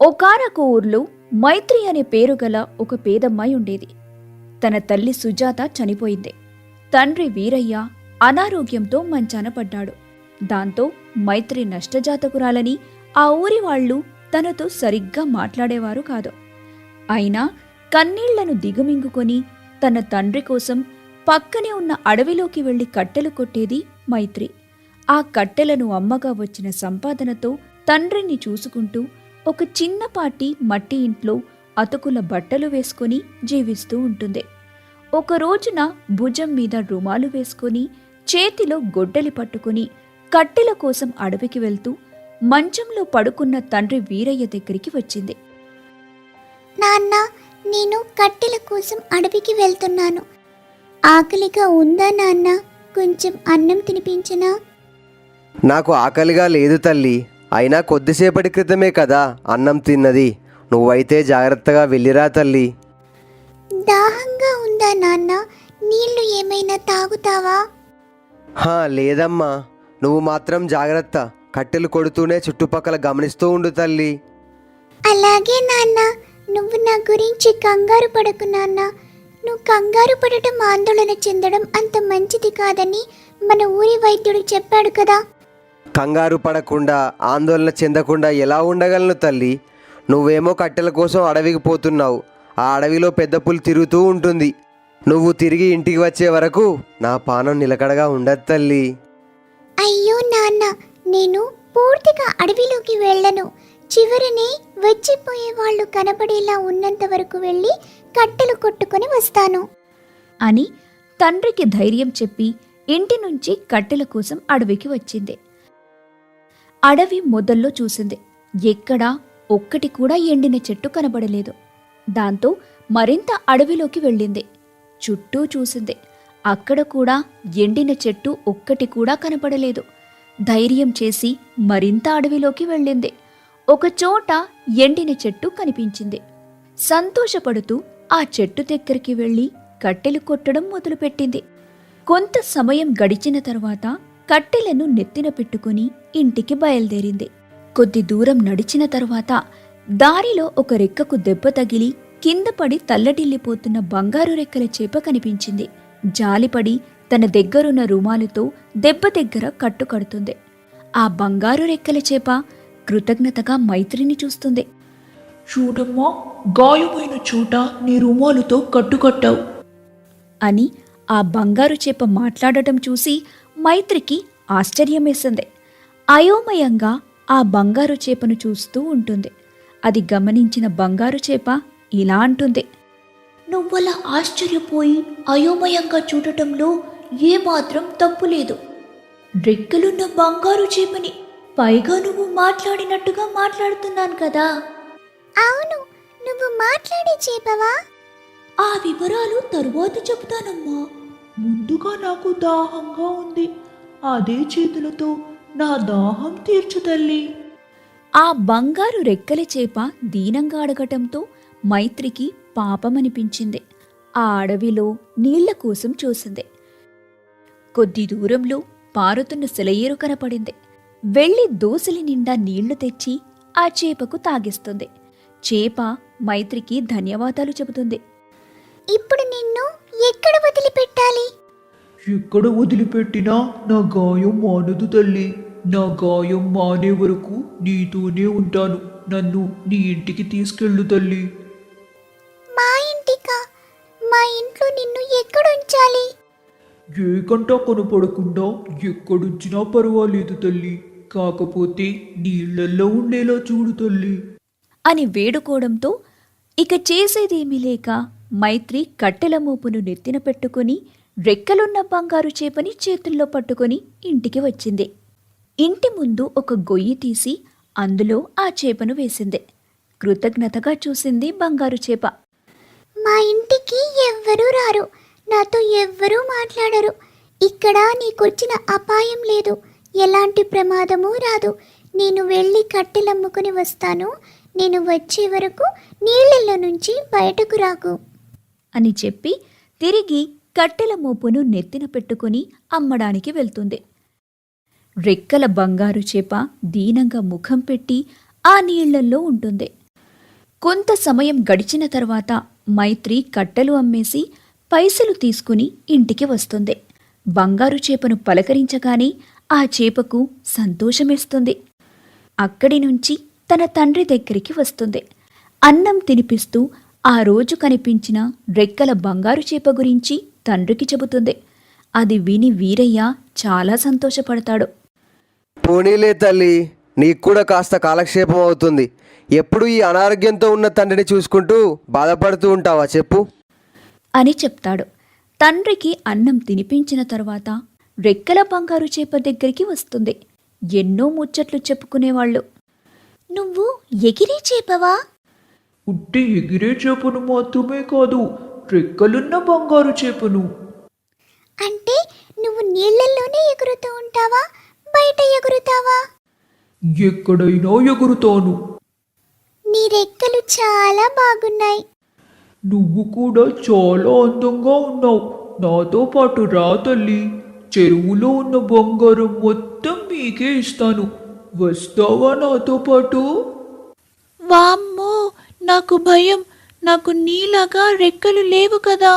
ఒకనొక ఊర్లో మైత్రి అనే పేరు గల ఒక పేదమ్మాయి ఉండేది. తన తల్లి సుజాత చనిపోయింది. తండ్రి వీరయ్య అనారోగ్యంతో మంచాన పడ్డాడు. దాంతో మైత్రి నష్టజాతకురాలని ఆ ఊరి వాళ్ళు తనతో సరిగ్గా మాట్లాడేవారు కాదు. అయినా కన్నీళ్ళను దిగుమింగుకొని తన తండ్రి కోసం పక్కనే ఉన్న అడవిలోకి వెళ్ళి కట్టెలు కొట్టేది మైత్రి. ఆ కట్టెలను అమ్మగా వచ్చిన సంపాదనతో తండ్రిని చూసుకుంటూ ఒక చిన్నపాటి మట్టి ఇంట్లో అతుకుల బట్టలు వేసుకొని జీవిస్తూ ఉంటుంది. ఒక రోజున భుజం మీద రుమాలు వేసుకొని చేతిలో గొడ్డలి పట్టుకుని కట్టెల కోసం అడవికి వెళ్తూ మంచంలో పడుకున్న తండ్రి వీరయ్య దగ్గరికి వచ్చింది. నాన్న నేను కట్టెల కోసం అడవికి వెళ్తున్నాను. ఆకలిగా ఉందా నాన్న? కొంచెం అన్నం తినిపించనా? నాకు ఆకలిగా లేదు తల్లి. అయినా కొద్దిసేపటి క్రితమే కదా అన్నం తిన్నది. నువ్వైతే జాగ్రత్తగా వెళ్ళిరా తల్లి. దాహంగా ఉందా నాన్న? నీళ్ళు ఏమైనా తాగుతావా? హా లేదమ్మా. నువ్వు మాత్రం జాగ్రత్త. కట్టెలు కొడుతూనే చుట్టుపక్కల గమనిస్తూ ఉండు తల్లి. అలాగే నాన్న. నువ్వు నా గురించి కంగారు పడకు నాన్న. నువ్వు కంగారు పడటం ఆందోళన చెందడం అంత మంచిది కాదని మన ఊరి వైద్యుడు చెప్పాడు కదా. కంగారు పడకుండా ఆందోళన చెందకుండా ఎలా ఉండగలను తల్లి? నువ్వేమో కట్టెల కోసం అడవికి పోతున్నావు. ఆ అడవిలో పెద్ద పులి తిరుగుతూ ఉంటుంది. నువ్వు తిరిగి ఇంటికి వచ్చే వరకు నా పానం నిలకడగా ఉండదు తల్లి. అయ్యో నాన్న నేను పూర్తిగా అడవిలోకి వెళ్ళను. చివరిని వచ్చిపోయే వాళ్ళు కనబడేలా ఉన్నంత వరకు వెళ్ళి కట్టెలు కొట్టుకొని వస్తాను. అని తండ్రికి ధైర్యం చెప్పి ఇంటి నుంచి కట్టెల కోసం అడవికి వచ్చింది. అడవి మొదల్లో చూసింది. ఎక్కడా ఒక్కటి కూడా ఎండిన చెట్టు కనబడలేదు. దాంతో మరింత అడవిలోకి వెళ్ళింది. చుట్టూ చూసింది. అక్కడ కూడా ఎండిన చెట్టు ఒక్కటి కూడా కనపడలేదు ధైర్యం చేసి మరింత అడవిలోకి వెళ్ళింది. ఒకచోట ఎండిన చెట్టు కనిపించింది. సంతోషపడుతూ ఆ చెట్టు దగ్గరికి వెళ్ళి కట్టెలు కొట్టడం మొదలుపెట్టింది. కొంత సమయం గడిచిన తర్వాత కట్టెలను నెత్తిన పెట్టుకుని ఇంటికి బయలుదేరింది. కొద్ది దూరం నడిచిన తరువాత దారిలో ఒక రెక్కకు దెబ్బ తగిలి కింద పడి తల్లడిల్లిపోతున్న బంగారు రెక్కల చేప కనిపించింది. జాలిపడి తన దగ్గరున్న రుమాలుతో దెబ్బ దగ్గర కట్టు కడుతుంది. ఆ బంగారు రెక్కల చేప కృతజ్ఞతగా మైత్రిని చూస్తుంది. చూడమ్మా గాయమైన చోట నీ రుమాలుతో కట్టుకట్టావు అని ఆ బంగారు చేప మాట్లాడటం చూసి మైత్రికి ఆశ్చర్యమేసింది. అయోమయంగా ఆ బంగారు చేపను చూస్తూ ఉంటుంది. అది గమనించిన బంగారు చేప ఇలా అంటుంది. నువ్వలా ఆశ్చర్యపోయి అయోమయంగా చూడటంలో ఏమాత్రం తప్పు లేదు. రెక్కలున్న బంగారు చేపని పైగా నువ్వు మాట్లాడినట్టుగా మాట్లాడుతున్నాను కదా. అవును నువ్వు మాట్లాడే చేపవా? ఆ వివరాలు తరువాత చెబుతానమ్మా ముందుగా నాకు దాహంగా ఉంది. అదే చేతులతో నా దాహం తీర్చు తల్లి. ఆ బంగారు రెక్కల చేప దీనంగా అడగటంతో మైత్రికి పాపమనిపించింది. ఆ అడవిలో నీళ్ళ కోసం చూసింది. కొద్ది దూరంలో పారుతున్న సెలయేరు కనపడింది. వెళ్ళి దోసిలి నిండా నీళ్ళు తెచ్చి ఆ చేపకు తాగిస్తుంది. చేప మైత్రికి ధన్యవాదాలు చెబుతుంది. ఇప్పుడు నిన్ను ఎక్కడ వదిలిపెట్టాలి? ఎక్కడ వదిలిపెట్టినా నా గాయం మానదు తల్లి. నా గాయం మానే వరకు నీతోనే ఉంటాను. నన్ను నీ ఇంటికి తీసుకెళ్ళు తల్లి. మా ఇంటికా? మా ఇంట్లో నిన్ను ఎక్కడ ఉంచాలి ఏ కంటా కనపడకుండా ఎక్కడుంచినా పర్వాలేదు తల్లి. కాకపోతే నీళ్ళల్లో ఉండేలా చూడు తల్లి. అని వేడుకోవడంతో ఇక చేసేదేమీ లేక మైత్రి కట్టెల మూపును నెత్తిన పెట్టుకుని రెక్కలున్న బంగారు చేపని చేతుల్లో పట్టుకొని ఇంటికి వచ్చింది. ఇంటి ముందు ఒక గొయ్యి తీసి అందులో ఆ చేపను వేసింది. కృతజ్ఞతగా చూసింది బంగారు చేప. మా ఇంటికి ఎవ్వరూ రారు. నాతో ఎవ్వరూ మాట్లాడరు. ఇక్కడ నీకొచ్చిన అపాయం లేదు. ఎలాంటి ప్రమాదమూ రాదు. నేను వెళ్ళి కట్టెలమ్ముకుని వస్తాను. నేను వచ్చే వరకు నీళ్ళల్లో నుంచి బయటకు రాకు. అని చెప్పి తిరిగి కట్టెల మోపును నెత్తిన పెట్టుకుని అమ్మడానికి వెళ్తుంది. రెక్కల బంగారు చేప దీనంగా ముఖం పెట్టి ఆ నీళ్ళల్లో ఉంటుంది. కొంత సమయం గడిచిన తర్వాత మైత్రి కట్టెలు అమ్మేసి పైసలు తీసుకుని ఇంటికి వస్తుంది. బంగారు చేపను పలకరించగానే ఆ చేపకు సంతోషమేస్తుంది. అక్కడి నుంచి తన తండ్రి దగ్గరికి వస్తుంది. అన్నం తినిపిస్తూ ఆ రోజు కనిపించిన రెక్కల బంగారు చేప గురించి తండ్రికి చెబుతుంది. అది విని వీరయ్య చాలా సంతోషపడతాడు. పోనీలే తల్లి నీకు కూడా కాస్త కాలక్షేపం అవుతుంది. ఎప్పుడు ఈ అనారోగ్యంతో ఉన్న తండ్రిని చూసుకుంటూ బాధపడుతూ ఉంటావా చెప్పు? అని చెప్తాడు. తండ్రికి అన్నం తినిపించిన తర్వాత రెక్కల బంగారు చేప దగ్గరికి వస్తుంది. ఎన్నో ముచ్చట్లు చెప్పుకునేవాళ్ళు. నువ్వు ఎగిరే చేపవా? ఉట్టి ఎగిరే చేపను మాత్రమే కాదు రెక్కలున్న బంగారు చేపను. అంటే నువ్వు నీళ్ళల్లోనే ఎగురుతూ ఉంటావా? బయట ఎగురుతావా? ఎక్కడైనా ఎగురుతాను. నీ రెక్కలు చాలా బాగున్నాయి. నువ్వు కూడా చాలా అందంగా ఉన్నావు. నాతో పాటు రా తల్లి. చెరువులో ఉన్న బంగారం మొత్తం మీకే ఇస్తాను. వస్తావా నాతో పాటు? వామ్మో నాకు భయం. నాకు నీలాగా రెక్కలు లేవు కదా.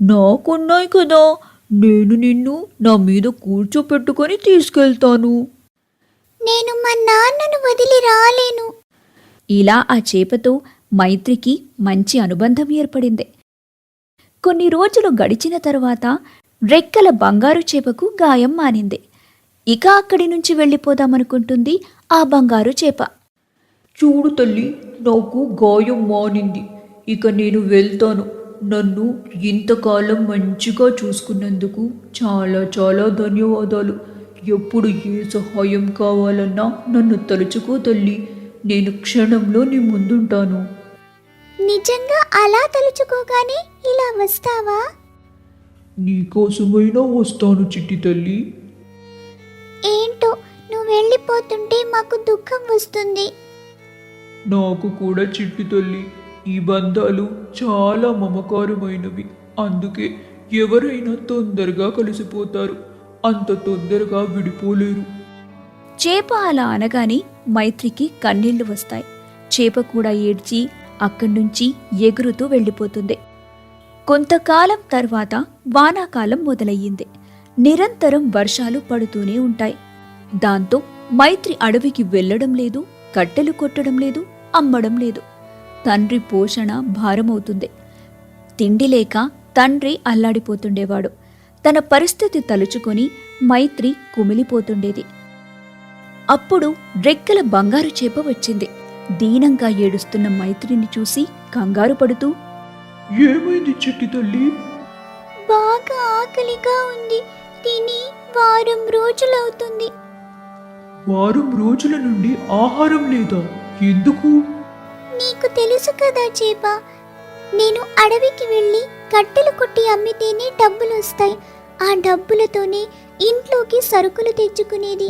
నాకున్నాయి కదా. నేను నిన్ను నా మీద కూర్చోపెట్టుకొని తీసుకెళ్తాను. నేను మా నాన్నను వదిలి రాలేను. ఇలా ఆ చేపతో మైత్రికి మంచి అనుబంధం ఏర్పడింది. కొన్ని రోజులు గడిచిన తరువాత రెక్కల బంగారు చేపకు గాయం మానింది. ఇక అక్కడి నుంచి వెళ్ళిపోదామనుకుంటుంది ఆ బంగారు చేప. చూడు తల్లి నాకు గాయం మానింది. ఇక నేను వెళ్తాను. నన్ను ఇంతకాలం మంచిగా చూసుకున్నందుకు చాలా చాలా ధన్యవాదాలు. ఎప్పుడు ఏ సహాయం కావాలన్నా నన్ను తలుచుకో తల్లి. నేను క్షణంలో నీ ముందుంటాను. నిజంగా అలా తలుచుకోగానే ఇలా వస్తావా? నీకోసమైనా వస్తాను చిట్టి తల్లి. ఏంటో నువ్వు వెళ్ళిపోతుంటే మాకు దుఃఖం వస్తుంది. నాకు కూడా చిట్టి తల్లి. ఈ బంధాలు చాలా మమకారమైనవి. అందుకే ఎవరైనా తొందరగా కలిసిపోతారు. అంత తొందరగా విడిపోలేరు. చేప అలా అనగానే మైత్రికి కన్నీళ్ళు వస్తాయి. చేప కూడా ఏడ్చి అక్కడి నుంచి ఎగురుతూ వెళ్ళిపోతుంది. కొంతకాలం తర్వాత వానాకాలం మొదలయ్యింది. నిరంతరం వర్షాలు పడుతూనే ఉంటాయి. దాంతో మైత్రి అడవికి వెళ్ళడం లేదు కట్టెలు కొట్టడం లేదు అమ్మడం లేదు. తండ్రి పోషణ భారమవుతుంది. తిండి లేక తండ్రి అల్లాడిపోతుండేవాడు. తన పరిస్థితి తలుచుకొని మైత్రి కుమిలిపోతుండేది. అప్పుడు రెక్కల బంగారు చేప వచ్చింది. దీనంగా ఏడుస్తున్న మైత్రిని చూసి కంగారు పడుతూ ఏమైంది చిట్టి తల్లి? బాగా ఆకలిగా ఉంది. తిని వారం రోజులవుతుంది. వారం రోజుల నుండి ఆహారం లేదా? ఎందుకు? నీకు తెలుసు కదా చేప నేను అడవికి వెళ్ళి కట్టెలు కొట్టి అమ్మితేనే డబ్బులు వస్తాయి ఆ డబ్బులతోనే ఇంట్లోకి సరుకులు తెచ్చుకునేది.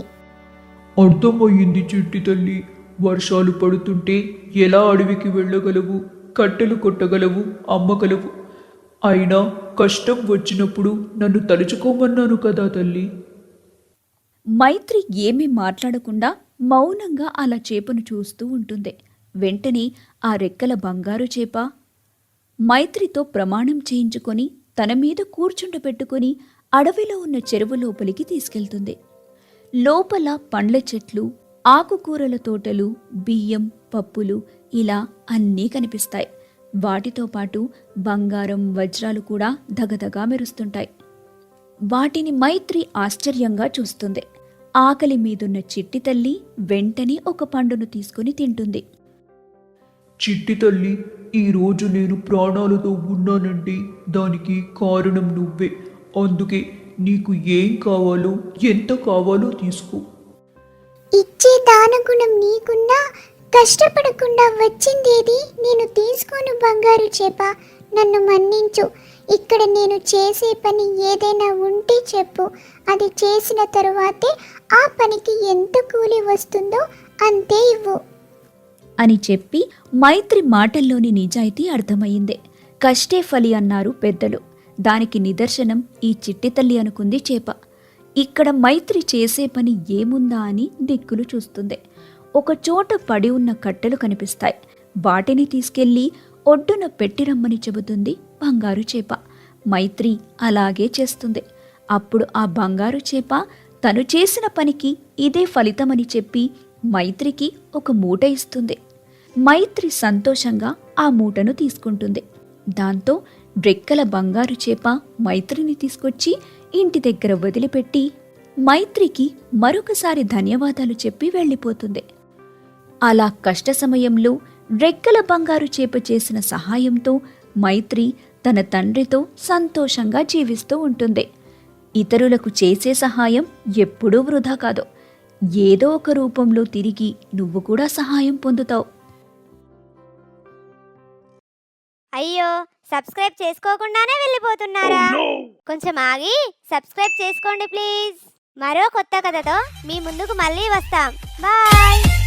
అర్థమయ్యింది చిట్టి తల్లి. వర్షాలు పడుతుంటే ఎలా అడవికి వెళ్ళగలవు? కట్టెలు కొట్టగలవు? అమ్మగలవు? అయినా కష్టం వచ్చినప్పుడు నన్ను తలుచుకోమన్నాను కదా తల్లి. మైత్రి ఏమీ మాట్లాడకుండా మౌనంగా అలా చేపను చూస్తూ ఉంటుంది. వెంటనే ఆ రెక్కల బంగారు చేప మైత్రితో ప్రమాణం చేయించుకొని తన మీద కూర్చుండబెట్టుకొని అడవిలో ఉన్న చెరువు లోపలికి తీసుకెళ్తుంది. లోపల పండ్ల చెట్లు ఆకుకూరల తోటలు బియ్యం పప్పులు ఇలా అన్నీ కనిపిస్తాయి. వాటితో పాటు బంగారం వజ్రాలు కూడా దగదగా మెరుస్తుంటాయి. వాటిని మైత్రి ఆశ్చర్యంగా చూస్తుంది. ఆకలి మీదున్న చిట్టి తల్లి వెంటనే ఒక పండును తీసుకుని తింటుంది. చిట్టి తల్లి ఈరోజు నేను ప్రాణాలతో ఉన్నానంటే దానికి కారణం నువ్వే. అందుకే నీకు ఏం కావాలో ఎంత కావాలో తీసుకో. ఇచ్చే దానగుణం నీకున్నా కష్టపడకుండా వచ్చిందేది నేను తీసుకోను బంగారు చేప. నన్ను మన్నించు. ఇక్కడ నేను చేసే పని ఏదైనా ఉంటే చెప్పు. అది చేసిన తరువాతే ఆ పనికి ఎంత కూలి వస్తుందో అంతే ఇవ్వు. అని చెప్పి మైత్రి మాటల్లోని నిజాయితీ అర్థమయ్యింది. కష్టే ఫలి అన్నారు పెద్దలు. దానికి నిదర్శనం ఈ చిట్టి తల్లి అనుకుంది చేప. ఇక్కడ మైత్రి చేసే పని ఏముందా అని దిక్కులు చూస్తుంది. ఒక చోట పడి ఉన్న కట్టెలు కనిపిస్తాయి. వాటిని తీసుకెళ్ళి ఒడ్డున పెట్టిరమ్మని చెబుతుంది బంగారు చేప. మైత్రి అలాగే చేస్తుంది. అప్పుడు ఆ బంగారు చేప తను చేసిన పనికి ఇదే ఫలితమని చెప్పి మైత్రికి ఒక మూట ఇస్తుంది. మైత్రి సంతోషంగా ఆ మూటను తీసుకుంటుంది. దాంతో రెక్కల బంగారు చేప మైత్రిని తీసుకొచ్చి ఇంటి దగ్గర వదిలిపెట్టి మైత్రికి మరొకసారి ధన్యవాదాలు చెప్పి వెళ్ళిపోతుంది. అలా కష్ట సమయంలో రెక్కల బంగారు చేప చేసిన సహాయంతో మైత్రి తన తండ్రితో సంతోషంగా జీవిస్తూ ఉంటుంది. ఇతరులకు చేసే సహాయం ఎప్పుడూ వృధా కాదు. ఏదో ఒక రూపంలో తిరిగి నువ్వు కూడా సహాయం పొందుతావు. అయ్యో సబ్స్క్రైబ్ చేసుకోకుండానే వెళ్ళిపోతున్నారా? కొంచెం ఆగి సబ్స్క్రైబ్ చేసుకోండి ప్లీజ్. మరో కొత్త కథతో మీ ముందుకు మళ్ళీ వస్తాం. బాయ్!